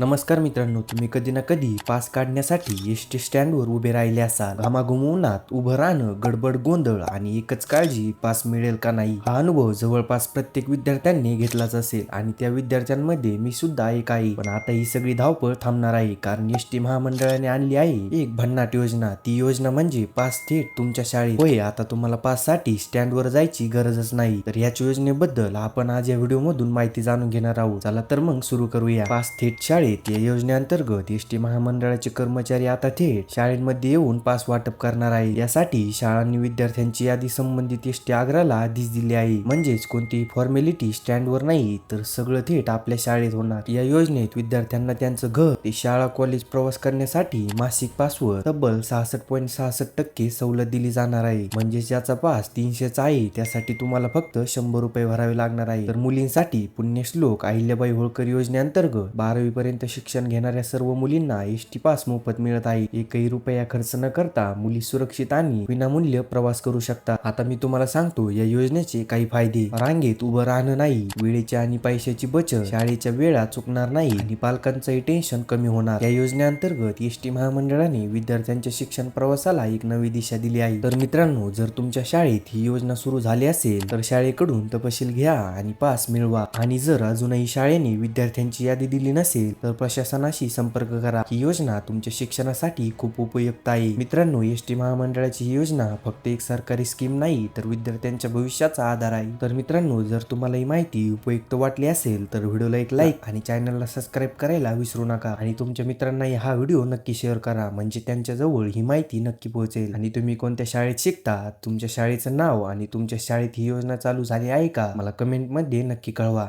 नमस्कार मित्रांनो तुम्ही कधी ना कधी पास काढण्यासाठी एस टी स्टँडवर उभे राहिले असाल. घामाघुमवनात उभं राहणं गडबड गोंधळ आणि एकच काळजी पास मिळेल का नाही? हा अनुभव जवळपास प्रत्येक विद्यार्थ्यांनी घेतलाच असेल आणि त्या विद्यार्थ्यांमध्ये मी सुद्धा एक आहे. पण आता ही सगळी धावपळ थांबणार आहे कारण एस टी महामंडळाने आणली आहे एक भन्नाट योजना. ती योजना म्हणजे पास थेट तुमच्या शाळेत. होय आता तुम्हाला पाससाठी स्टँडवर जायची गरजच नाही. तर याच योजनेबद्दल आपण आज या व्हिडिओ मधून माहिती जाणून घेणार आहोत. चला तर मग सुरू करूया. पास थेट शाळेत या योजनेअंतर्गत एस टी महामंडळाचे कर्मचारी आता थेट शाळेमध्ये येऊन पास वाटप करणार आहे. यासाठी शाळांनी विद्यार्थ्यांची यादी संबंधित एस टी आग्राला आधीच दिली आहे. म्हणजेच कोणतीही फॉर्मॅलिटी स्टँडवर नाही तर सगळं थेट आपल्या शाळेत होणार. या योजनेत विद्यार्थ्यांना त्यांचं घर ते शाळा कॉलेज प्रवास करण्यासाठी मासिक पासवर तब्बल सहासष्ट पॉईंट सहासष्ट टक्के सवलत दिली जाणार आहे. म्हणजेच याचा पास तीनशेचा आहे त्यासाठी तुम्हाला फक्त शंभर रुपये भरावे लागणार आहे. तर मुलींसाठी पुण्यश्लोक अहिल्याबाई होळकर योजनेअंतर्गत बारावी पर्यंत शिक्षण घेणाऱ्या सर्व मुलींना एस टी पास मोफत मिळत आहे. एकही रुपया खर्च न करता मुली सुरक्षित आणि विनामूल्य प्रवास करू शकतात आता मी तुम्हाला सांगतो या योजनेचे काही फायदे. रांगेत उभं राहणं नाही. वेळेची आणि पैशाची बचत. शाळेच्या वेळा चुकणार नाही आणि पालकांचंही टेन्शन कमी होणार. या योजनेअंतर्गत एस टी महामंडळाने विद्यार्थ्यांच्या शिक्षण प्रवासाला एक नवी दिशा दिली आहे. तर मित्रांनो जर तुमच्या शाळेत ही योजना सुरू झाली असेल तर शाळेकडून तपशील घ्या आणि पास मिळवा. आणि जर अजूनही शाळेने विद्यार्थ्यांची यादी दिली नसेल तर प्रशासनाशी संपर्क करा. ही योजना तुमच्या शिक्षणासाठी खूप उपयुक्त आहे. मित्रांनो एस टी महामंडळाची ही योजना फक्त एक सरकारी स्कीम नाही तर विद्यार्थ्यांच्या भविष्याचा आधार आहे. तर मित्रांनो जर तुम्हाला ही माहिती उपयुक्त वाटली असेल तर व्हिडिओला एक लाईक आणि चॅनलला सबस्क्राईब करायला विसरू नका. आणि तुमच्या मित्रांनाही हा व्हिडिओ नक्की शेअर करा म्हणजे त्यांच्याजवळ ही माहिती नक्की पोहोचेल. आणि तुम्ही कोणत्या शाळेत शिकता तुमच्या शाळेचं नाव आणि तुमच्या शाळेत ही योजना चालू झाली आहे का मला कमेंटमध्ये नक्की कळवा.